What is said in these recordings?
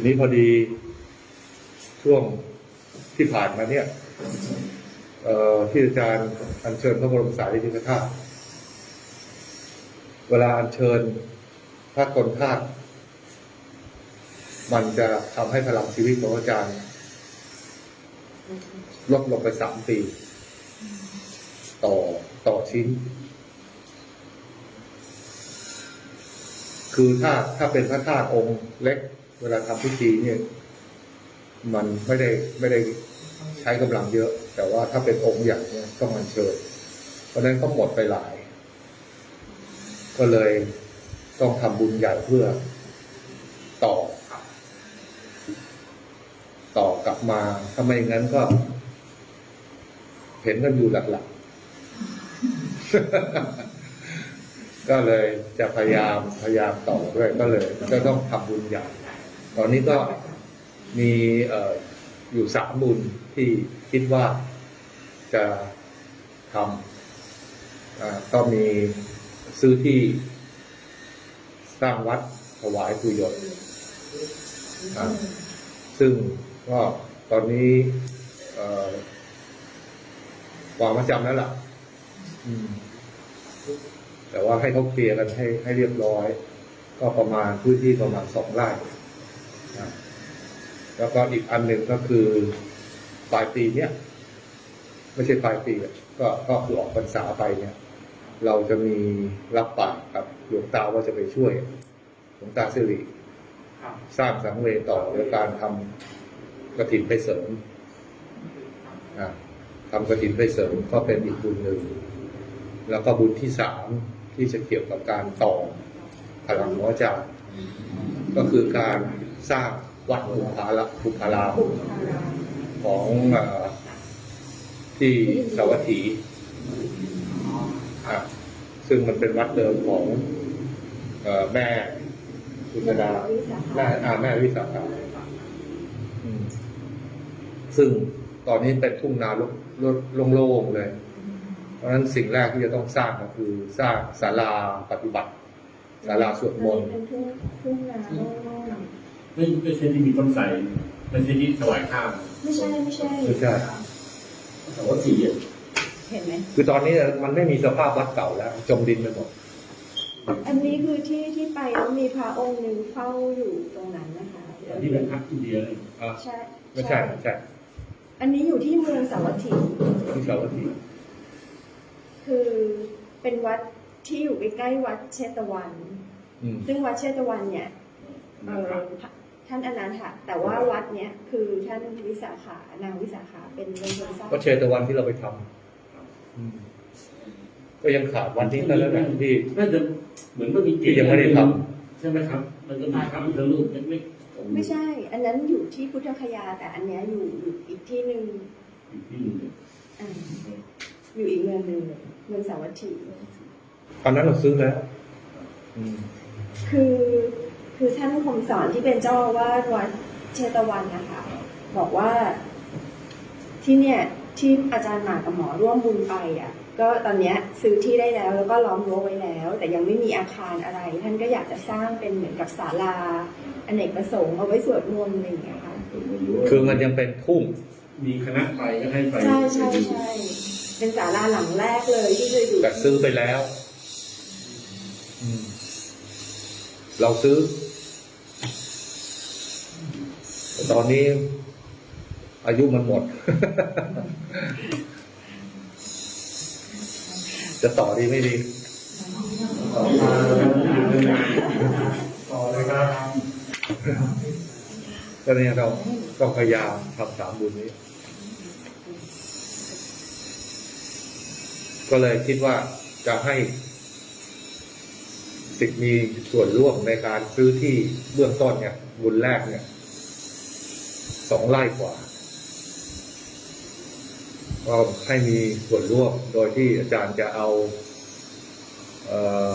ทีนี้พอดีช่วงที่ผ่านมาเนี่ยที่อาจารย์อัญเชิญพระบรมสารีริกธาตุเวลาอัญเชิญพระกลธาตุมันจะทำให้พลังชีวิตของอาจารย์ ลดลงไปสามปี ต่อต่อชิ้น คือถ้าถ้าเป็นพระธาตุองค์เล็ก เวลาทำพิธีเนี่ย มันไม่ได้ไม่ได้ใช้กำลังเยอะ แต่ว่าถ้าเป็นองค์ใหญ่เนี่ยต้องมันเชิญ เพราะนั้นก็หมดไปหลาย ก็เลยต้องทำบุญใหญ่เพื่อต่อ ต่อกลับมาถ้าไม่งั้นก็ เห็นกันอยู่หลักๆก็เลยจะพยายามพยายามต่อด้วยก็เลย ก็ต้องทำบุญใหญ่ ตอนนี้ก็มีอยู่สามบุญที่คิดว่าจะทำก็มีซื้อที่สร้างวัดถวายคุยศซึ่งก็ตอนนี้วางมาจำแล้วล่ะแต่ว่าให้เขาเคลียร์กันให้ให้เรียบร้อย ก็ประมาณพื้นที่ประมาณสองไร่ นะแล้วก็อีกอันหนึ่งก็คือปลายปีเนี้ยไม่ใช่ปลายปีอะก็ก็คือออกพรรษาไปเนี่ย เราจะมีรับปากกับหลวงตาว่าจะไปช่วยหลวงตาสิริครับสร้างสังเวยต่อโดยการทำกระถินไปเสริมนะทำกระถินไปเสริมก็เป็นอีกบุญหนึ่ง แล้วก็บุญที่สามที่จะเกี่ยวกับการต่อพลังหัวใจารย์ก็คือการ สร้างวัดภูพาละภูพารามของเออที่สาวัตถีอะซึ่งมันเป็นวัดเดิมของเออแม่คุณดาแม่อ่าแม่วิสาขาอืมซึ่งตอนนี้เป็นทุ่งนาโล่งๆเลย เพราะฉะนั้นสิ่งแรกที่จะต้องสร้างก็คือสร้างศาลาปฏิบัติศาลาสวดมนต์ เป็นทุ่งทุ่งนาโล่ง ไม่ไม่ใช่ที่มีต้นไทรไม่ใช่ที่ถวายข้าวๆไม่ใช่ไม่ใช่ไม่ใช่แต่ว่าสีอะเห็นไหมคือตอนนี้มันไม่มีสภาพวัดเก่าแล้ว จมดินไปหมดอันนี้คือที่ที่ไปแล้วมีพระองค์หนึ่งเฝ้าอยู่ตรงนั้นนะคะแต่ที่เป็นพักอินเดียเลยอะใช่ไม่ใช่ไม่ใช่ อันนี้อยู่ที่เมืองสาวัตถีที่สาวัตถีคือเป็นวัดที่อยู่ใกล้ๆวัดเชตวันอืมซึ่งวัดเชตวันเนี่ยเออ ท่านอนันทะแต่ว่าวัดเนี้ยคือท่านวิสาขานางวิสาขาเป็นเป็นคนสร้างก็เชตวันที่เราไปทำอืมก็ยังขาดวันที่นั่นแล้วนะที่ น่าจะเหมือนมันมีเกที่ยังไม่ได้ทใช่ไหมครับ มันก็มีพระพุทธรูปเล็กๆไม่ใช่ อันนั้นอยู่ที่พุทธคยา แต่อันเนี้ยอยู่อยู่อีกที่หนึ่งอยู่ที่หนึ่งอ่าอยู่อีกเมืองหนึ่งเลยเมืองสาวัตถี ตอนนั้นเราซื้อแล้วอืม คือ คือท่านคมสอนที่เป็นเจ้าอาวาสวัดเชตวันนะคะ บอกว่าที่เนี่ยที่อาจารย์หมากกับหมอร่วมบุญไปอะ ก็ตอนเนี้ยซื้อที่ได้แล้วแล้วก็ล้อมรั้วไว้แล้ว แต่ยังไม่มีอาคารอะไร ท่านก็อยากจะสร้างเป็นเหมือนกับศาลาอเนกประสงค์เอาไว้สวดมนต์อะไรอย่างเงี้ยค่ะคือมันยังเป็นทุ่งมีคณะไปก็ให้ไปใช่ใช่ใช่เป็นศาลาหลังแรกเลยที่เคยอยู่แต่ซื้อไปแล้วอืมเราซื้อแต่ตอนนี้อายุมันหมด จะต่อดีไม่ดีต่อมาต่อเลยครับก็เนี่ยเราต้องพยายามทำสามบุญนี้ ก็เลยคิดว่าจะให้สิทธิ์มีส่วนร่วมในการซื้อที่เบื้องต้นเนี่ย บุญแรกเนี่ย สองไร่กว่า ก็ให้มีส่วนร่วมโดยที่อาจารย์จะเอาเออ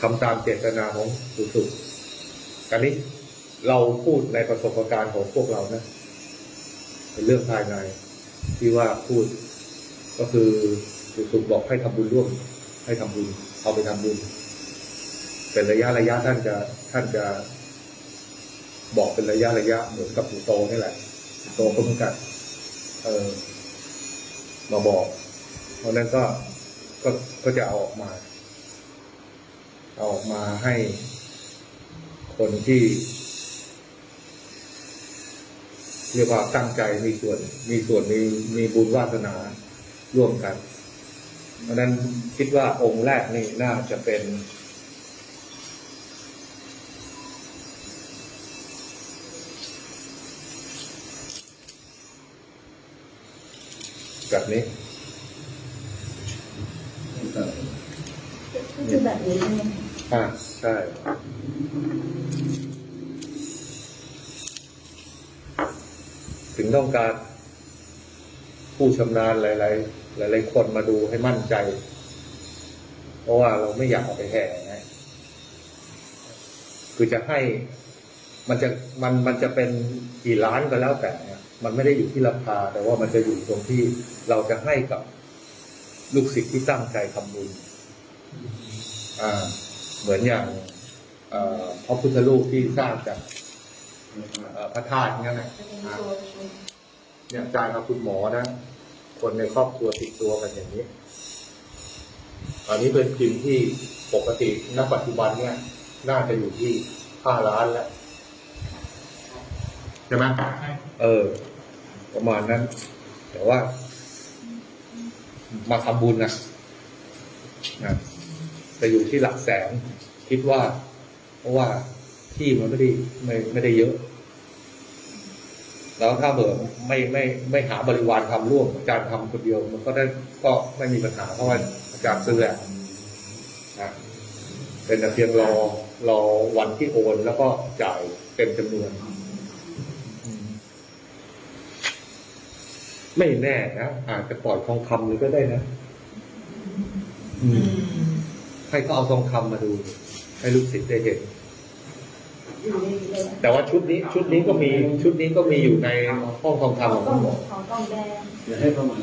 ทำตามเจตนาของสุสุการนี้เราพูดในประสบการณ์ของพวกเรานะเป็นเรื่องภายใน ที่ว่าพูดก็คือสุสุบอกให้ทำบุญร่วม ให้ทำบุญเอาไปทำบุญ เป็นระยะระยะท่านจะท่านจะ บอกเป็นระยะระยะเหมือนกับปู่โตนี่แหละปู่โตก็เหมือนกันเออมาบอก เพราะนั้นก็ก็ก็จะเอาออกมาเอาออกมาให้คนที่เรียกว่าตั้งใจมีส่วน มีส่วนมีมีบุญวาสนาร่วมกัน เพราะนั้นคิดว่าองค์แรกนี่น่าจะเป็น แบบนี้ก็คือแบบนี้ใช่ไหมคะอ่าใช่ถึงต้องการผู้ชำนาญหลาย ๆ หลาย ๆ คนมาดูให้มั่นใจ เพราะว่าเราไม่อยากเอาไปแห่ไงคือจะให้ มันจะมันมันจะเป็นกี่ล้านก็แล้วแต่เนี่ยมันไม่ได้อยู่ที่ราคา แต่ว่ามันจะอยู่ตรงที่เราจะให้กับลูกศิษย์ที่ตั้งใจทำบุญอ่า เหมือนอย่างพระพุทธรูปที่สร้างจากพระธาตุเนี่ยนะอ่าเนี่ยอาจารย์กับคุณหมอนะ คนในครอบครัวติดตัวกันอย่างนี้ อันนี้เป็นพิมพ์ที่ปกติณปัจจุบันเนี่ย น่าจะอยู่ที่ห้าล้านแล้ว ใช่ไหมเออ ประมาณนั้น แต่ว่า มาทำบุญนะนะจะอยู่ที่หลักแสนคิดว่า เพราะว่าที่มันไม่ได้ไม่ไม่ได้เยอะ แล้วถ้าเบิดไม่ไม่ไม่หาบริวารทำร่วมอาจารย์ทำคนเดียว มันก็ได้ก็ไม่มีปัญหาเพราะว่าอาจารย์ซื้อแหละนะเป็นแต่เพียงรอรอวันที่โอนแล้วก็จ่ายเต็มจำนวนอืม ไม่แน่นะอาจจะปล่อยทองคำเลยก็ได้นะอืมให้เขาเอาทองคำมาดู ให้ลูกศิษย์ได้เห็นอยู่ในนี้เลยแต่ว่าชุดนี้ ชุดนี้ก็มี ชุดนี้ก็มีอยู่ในห้องทองเขาคำของต้คุองณหมอเขาต้องแดงอย่าให้เข้ามาเ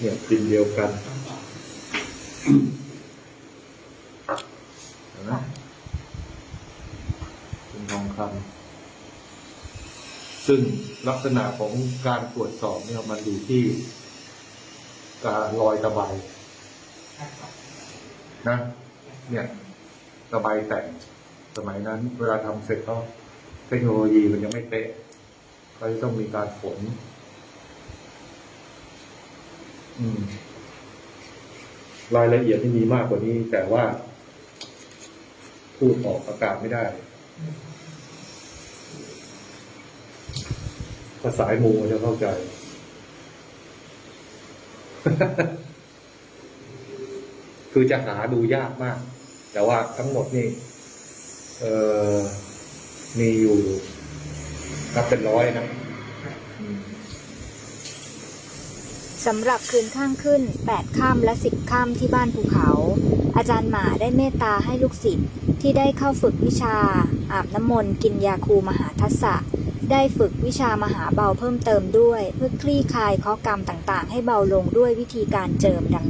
นี่ยพิมพ์เดียวกันเห็นไหมเป็นทองคำ ซึ่งลักษณะของการตรวจสอบเนี่ยมันอยู่ที่การรอยตะไบนะ เนี่ยตะไบแต่งสมัยนั้น เวลาทำเสร็จก็เทคโนโลยีมันยังไม่เป๊ะก็จะต้องมีการฝน อืม รายละเอียดที่มีมากกว่านี้ แต่ว่า พูดออกอากาศไม่ได้ ภาษายมูจะเข้าใจ คือจะหาดูยากมาก แต่ว่าทั้งหมดนี่เออมีอยู่นับเป็นร้อยนะสำหรับคืนข้างขึ้น8ค่ำและ10ค่ำที่บ้านภูเขา อาจารย์หมาได้เมตตาให้ลูกศิษย์ที่ได้เข้าฝึกวิชา อาบน้ำมนต์กินยาคูมหาทัศะ ได้ฝึกวิชามหาเบาเพิ่มเติมด้วย เพื่อคลี่คลายข้อกรรมต่างๆ ให้เบาลงด้วยวิธีการเจิมดัง